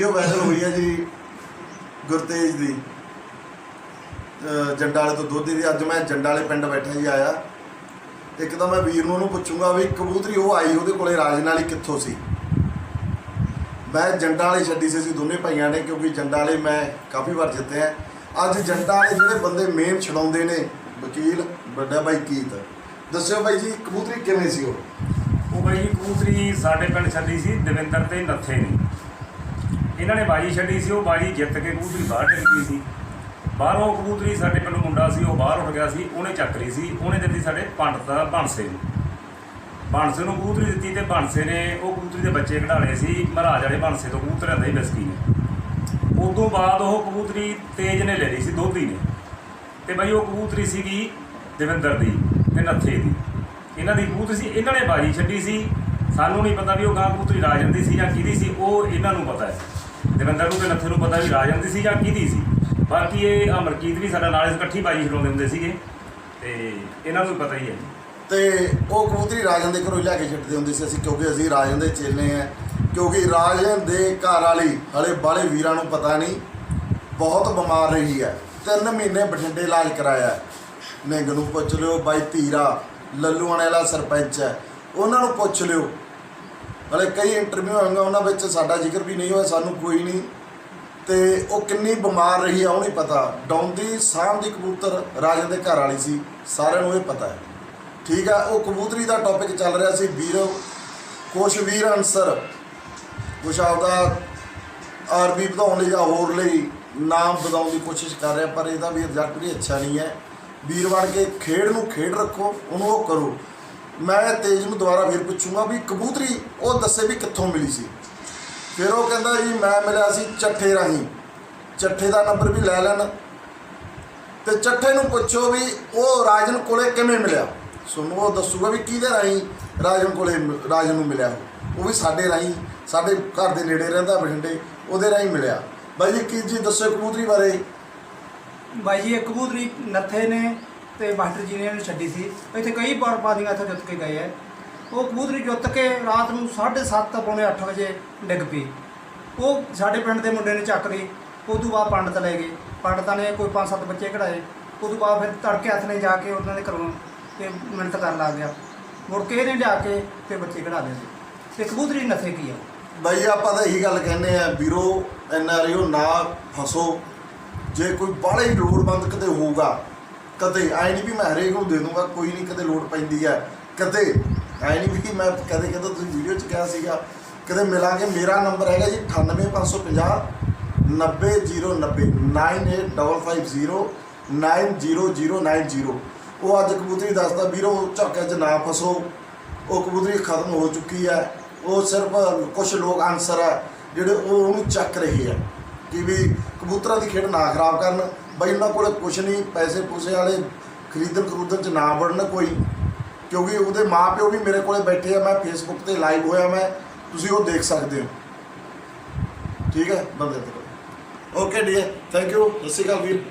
Video viral ਹੋਈ ਹੈ ਜੀ ਗੁਰਤੇਜ ਦੀ। ਜੰਡਾਲੇ ਤੋਂ ਦੋਧੀ ਦੀ ਅੱਜ ਮੈਂ ਜੰਡਾ ਵਾਲੇ ਪਿੰਡ ਬੈਠਾ ਜੀ ਆਇਆ। ਇੱਕ ਤਾਂ ਮੈਂ ਵੀਰ ਨੂੰ ਉਹਨੂੰ ਪੁੱਛੂੰਗਾ ਵੀ ਕਬੂਤਰੀ ਉਹ ਆਈ ਉਹਦੇ ਕੋਲੇ ਰਾਜ ਨਾਲ ਹੀ ਕਿੱਥੋਂ ਸੀ? ਮੈਂ ਜੰਡਾ ਵਾਲੇ ਛੱਡੀ ਸੀ, ਅਸੀਂ ਦੋਨੇ ਭਾਈਆਂ ਨੇ, ਕਿਉਂਕਿ ਜੰਡਾ ਵਾਲੇ ਮੈਂ ਕਾਫੀ ਵਾਰ ਜਿੱਤੇ ਆ ਅੱਜ ਜੰਡਾ ਵਾਲੇ ਜਿਹੜੇ ਬੰਦੇ ਮੇਨ ਛਡਾਉਂਦੇ ਨੇ, ਵਕੀਲ ਵੱਡਾ ਭਾਈ ਕੀਤ। ਦੱਸਿਓ ਭਾਈ ਜੀ, ਕਬੂਤਰੀ ਕਿਵੇਂ ਸੀ ਉਹ? ਉਹ ਬਾਈ ਜੀ, ਕਬੂਤਰੀ ਸਾਡੇ ਪਿੰਡ ਛੱਡੀ ਸੀ, ਦਵਿੰਦਰ ਤੇ ਨੱਥੇ ਨੇ। ਇਹਨਾਂ ਨੇ ਬਾਜੀ ਛੱਡੀ ਸੀ, ਉਹ ਬਾਜੀ ਜਿੱਤ ਕੇ ਕਬੂਤਰੀ ਬਾਹਰ ਡਿੱਗ ਗਈ ਸੀ। ਬਾਹਰੋਂ ਕਬੂਤਰੀ ਸਾਡੇ ਪਿੰਡ ਮੁੰਡਾ ਸੀ, ਉਹ ਬਾਹਰ ਉੱਠ ਗਿਆ ਸੀ, ਉਹਨੇ ਚੱਕ ਲਈ ਸੀ, ਉਹਨੇ ਦਿੱਤੀ ਸਾਡੇ ਪੰਡਤ ਦਾ ਬਾਂਸੇ ਨੂੰ। ਬਾਂਸੇ ਨੂੰ ਕਬੂਤਰੀ ਦਿੱਤੀ ਤੇ ਬਾਂਸੇ ਨੇ ਉਹ ਕਬੂਤਰੀ ਦੇ ਬੱਚੇ ਕਢਾਲੇ ਸੀ, ਮਹਾਰਾਜ ਵਾਲੇ ਬਾਂਸੇ ਤੋਂ ਕਬੂਤਰ ਲਿਆਂਦਾ ਸੀ ਬਿਸਕੀ ਨੇ। ਉਦੋਂ ਬਾਅਦ ਉਹ ਕਬੂਤਰੀ ਤੇਜ ਨੇ ਲੈ ਲਈ ਸੀ, ਦੋਧੀ ਨੇ। ਤੇ ਬਈ ਉਹ ਕਬੂਤਰੀ ਸੀਗੀ ਦਵਿੰਦਰ ਦੀ ਤੇ ਨੱਥੇ ਦੀ। ਇਹਨਾਂ ਦੀ ਕਬੂਤਰੀ ਸੀ, ਇਹਨਾਂ ਨੇ ਬਾਜੀ ਛੱਡੀ ਸੀ। ਸਾਨੂੰ ਨਹੀਂ ਪਤਾ ਵੀ ਉਹ ਗਾਂ ਕਬੂਤਰੀ ਰਾਜਨ ਦੀ ਸੀ ਜਾਂ ਕਿਹਦੀ ਸੀ, ਉਹ ਇਹਨਾਂ ਨੂੰ ਪਤਾ ਹੈ। ਦਵਿੰਦਰ ਨੂੰ ਤੇ ਨੱਥੇ ਨੂੰ ਪਤਾ ਵੀ ਰਾਜਨ ਦੀ ਸੀ ਜਾਂ ਕਿਹਦੀ ਸੀ। ਬਾਕੀ ਇਹ ਅਮਰਕੀਤ ਵੀ ਸਾਡਾ ਨਾਲ ਇਕੱਠੀ ਬਾਜੀ ਛਡਾਉਂਦੇ ਹੁੰਦੇ ਸੀਗੇ ਤੇ ਇਹਨਾਂ ਨੂੰ ਪਤਾ ਹੀ ਹੈ। ਤੇ ਉਹ ਕਬੂਤਰੀ ਰਾਜਨ ਦੇ ਘਰੋਂ ਹੀ ਲੈ ਕੇ ਛੱਡਦੇ ਹੁੰਦੇ ਸੀ ਅਸੀਂ, ਕਿਉਂਕਿ ਅਸੀਂ ਰਾਜਨ ਦੇ ਚੇਲੇ ਆ। ਕਿਉਂਕਿ ਰਾਜਨ ਦੇ ਘਰ ਵਾਲੀ, ਹਲੇ ਬਾਲੇ ਵੀਰਾਂ ਨੂੰ ਪਤਾ ਨਹੀਂ, ਬਹੁਤ ਬਿਮਾਰ ਰਹੀ ਹੈ। ਤਿੰਨ ਮਹੀਨੇ ਬਠਿੰਡੇ ਇਲਾਜ ਕਰਾਇਆ ਨਿੰਗ ਨੂੰ ਪੁੱਛ ਲਿਓ ਬਾਈ ਧੀਰਾ ਲੱਲੂਆਣੇ ਵਾਲਾ ਸਰਪੰਚ ਹੈ। ਉਹਨਾਂ ਨੂੰ ਪੁੱਛ ਲਿਓ ਹਲੇ ਕਈ ਇੰਟਰਵਿਊ ਹੋਣਗੇ, ਉਹਨਾਂ ਵਿੱਚ ਸਾਡਾ ਜ਼ਿਕਰ ਵੀ ਨਹੀਂ ਹੋਇਆ, ਸਾਨੂੰ ਕੋਈ ਨਹੀਂ। ਤੇ ਉਹ ਕਿੰਨੀ ਬਿਮਾਰ ਰਹੀ ਆ, ਉਹ ਨਹੀਂ ਪਤਾ। ਡੌਂਦੀ ਸਾਂਭ ਦੀ ਕਬੂਤਰ ਰਾਜਨ ਦੇ ਘਰ ਵਾਲੀ ਸੀ, ਸਾਰਿਆਂ ਨੂੰ ਇਹ ਪਤਾ ਹੈ। ਠੀਕ ਆ, ਉਹ ਕਬੂਤਰੀ ਦਾ ਟੌਪਿਕ ਚੱਲ ਰਿਹਾ ਸੀ, ਵੀਰ। ਕੁਛ ਵੀਰ ਅਨਸਰ ਕੁਛ ਆਪਦਾ ਆਰਬੀ ਵਧਾਉਣ ਲਈ ਜਾਂ ਹੋਰ ਲਈ ਨਾਮ ਵਧਾਉਣ ਦੀ ਕੋਸ਼ਿਸ਼ ਕਰ ਰਿਹਾ, ਪਰ ਇਹਦਾ ਵੀ ਰਿਜ਼ਲਟ ਵੀ ਅੱਛਾ ਨਹੀਂ ਹੈ। ਵੀਰ ਬਣ ਕੇ ਖੇਡ ਨੂੰ ਖੇਡ ਰੱਖੋ, ਉਹਨੂੰ ਉਹ ਕਰੋ। ਮੈਂ ਤੇਜ ਨੂੰ ਦੁਬਾਰਾ ਫਿਰ ਪੁੱਛੂੰਗਾ ਵੀ ਕਬੂਤਰੀ, ਉਹ ਦੱਸੇ ਵੀ ਕਿੱਥੋਂ ਮਿਲੀ ਸੀ। ਫਿਰ ਉਹ ਕਹਿੰਦਾ ਜੀ, ਮੈਂ ਮਿਲਿਆ ਸੀ ਚੱਠੇ ਰਾਹੀਂ। ਚੱਠੇ ਦਾ ਨੰਬਰ ਵੀ ਲੈ ਲੈਣ। ਤੇ ਚੱਠੇ ਨੂੰ ਪੁੱਛੋ ਵੀ ਉਹ ਰਾਜਨ ਕੋਲੇ ਕਿਵੇਂ ਮਿਲਿਆ? ਸੁਣੋ, ਉਹ ਦੱਸੂਗਾ ਵੀ ਕਿਹਦੇ ਰਾਹੀਂ ਰਾਜਨ ਕੋਲੇ ਮ- ਰਾਜਨ ਨੂੰ ਮਿਲਿਆ ਉਹ। ਵੀ ਸਾਡੇ ਰਾਹੀਂ, ਸਾਡੇ ਘਰ ਦੇ ਨੇੜੇ ਰਹਿੰਦਾ ਬਠਿੰਡੇ, ਉਹਦੇ ਰਾਹੀਂ ਮਿਲਿਆ। ਬਾਈ ਜੀ, ਕੀ ਜੀ ਦੱਸੋ ਕਬੂਤਰੀ ਬਾਰੇ? ਬਾਈ ਜੀ, ਇਹ ਕਬੂਤਰੀ ਨੱਥੇ ਨੇ। ਤੇ ਮਾਸਟਰ ਜੀ ਨੇ ਇਹਨੂੰ ਛੱਡੀ ਸੀ। ਇੱਥੇ ਕਈ ਵਾਰ ਪਾਦੀਆਂ ਇੱਥੇ ਜੁੱਤ ਕੇ ਗਏ ਹੈ ਉਹ ਕਬੂਤਰੀ ਜੁੱਤ ਕੇ ਰਾਤ ਨੂੰ 7:30 ਪੌਣੇ 8 ਵਜੇ ਡਿੱਗ ਪਈ। ਉਹ ਸਾਡੇ ਪਿੰਡ ਦੇ ਮੁੰਡੇ ਨੇ ਚੱਕ ਲਈ। ਉਸ ਤੋਂ ਬਾਅਦ ਪੰਡਤ ਲੈ ਗਏ। ਪੰਡਤਾਂ ਨੇ ਕੋਈ 5-7 ਬੱਚੇ ਕਢਾਏ। ਉਸ ਤੋਂ ਬਾਅਦ ਫਿਰ ਤੜਕੇ ਹੱਥ ਨੇ ਜਾ ਕੇ ਉਹਨਾਂ ਦੇ ਘਰੋਂ ਤੇ ਮਿਹਨਤ ਕਰਨ ਲੱਗ ਗਿਆ। ਮੁੜ ਕੇ ਇਹਨੇ ਲਿਆ ਕੇ ਤੇ ਬੱਚੇ ਕਢਾ ਦਿੱਤੇ ਤੇ ਕਬੂਤਰੀ ਨੱਥੇ ਕੀ ਆ? ਬਾਈ, ਆਪਾਂ ਤਾਂ ਇਹੀ ਗੱਲ ਕਹਿੰਦੇ ਆ, ਵੀਰੋ ਐਨਆਰਓ ਨਾ ਫਸੋ। ਜੇ ਕੋਈ ਬਾਹਲੇ ਲੋੜਵੰਦ ਕਿਤੇ ਹੋਊਗਾ ਕਦੇ, ਐ ਨਹੀਂ ਵੀ ਮੈਂ ਹਰੇਕ ਨੂੰ ਦੇ ਦੂੰਗਾ, ਕੋਈ ਨਹੀਂ ਕਦੇ ਲੋੜ ਪੈਂਦੀ ਹੈ। ਕਦੇ, ਐ ਨਹੀਂ ਵੀ ਮੈਂ ਕਦੇ ਕਦੇ ਤੁਸੀਂ ਵੀਡੀਓ 'ਚ ਕਿਹਾ ਸੀਗਾ, ਕਦੇ ਮਿਲਾਂਗੇ, ਮੇਰਾ ਨੰਬਰ ਹੈਗਾ ਜੀ 98550 90090 98550 90090 ਉਹ ਅੱਜ ਕਬੂਤਰੀ ਦੱਸਦਾ, ਵੀਰੋ, ਝਾਕਿਆਂ 'ਚ ਨਾ ਫਸੋ। ਉਹ ਕਬੂਤਰੀ ਖਤਮ ਹੋ ਚੁੱਕੀ ਹੈ। ਉਹ ਸਿਰਫ ਕੁਝ ਲੋਕ ਆਨਸਰ ਹੈ, ਜਿਹੜੇ ਉਹ ਉਹਨੂੰ ਚੱਕ ਰਹੇ ਆ ਕਿ ਵੀ ਕਬੂਤਰਾਂ ਦੀ ਖੇਡ ਨਾ ਖਰਾਬ ਕਰਨ। ਬਈ ਉਹਨਾਂ ਕੋਲ ਕੁਛ ਨਹੀਂ, ਪੈਸੇ ਪੂਸੇ ਵਾਲੇ ਖਰੀਦਣ ਖਰੂਦਣ ਚ ਨਾ ਵੜਨ ਕੋਈ। ਕਿਉਂਕਿ ਉਹਦੇ ਮਾਪਿਓ ਵੀ ਮੇਰੇ ਕੋਲੇ ਬੈਠੇ ਆ, ਮੈਂ ਫੇਸਬੁੱਕ ਤੇ ਲਾਈਵ ਹੋਇਆ ਮੈਂ, ਤੁਸੀਂ ਉਹ ਦੇਖ ਸਕਦੇ ਹੋ। ਠੀਕ ਹੈ? ਬੰਦੇ ਤੇ ਓਕੇ ਡੀਅਰ ਥੈਂਕ ਯੂ ਸਤਿ ਸ਼੍ਰੀ ਅਕਾਲ ਵੀਰ।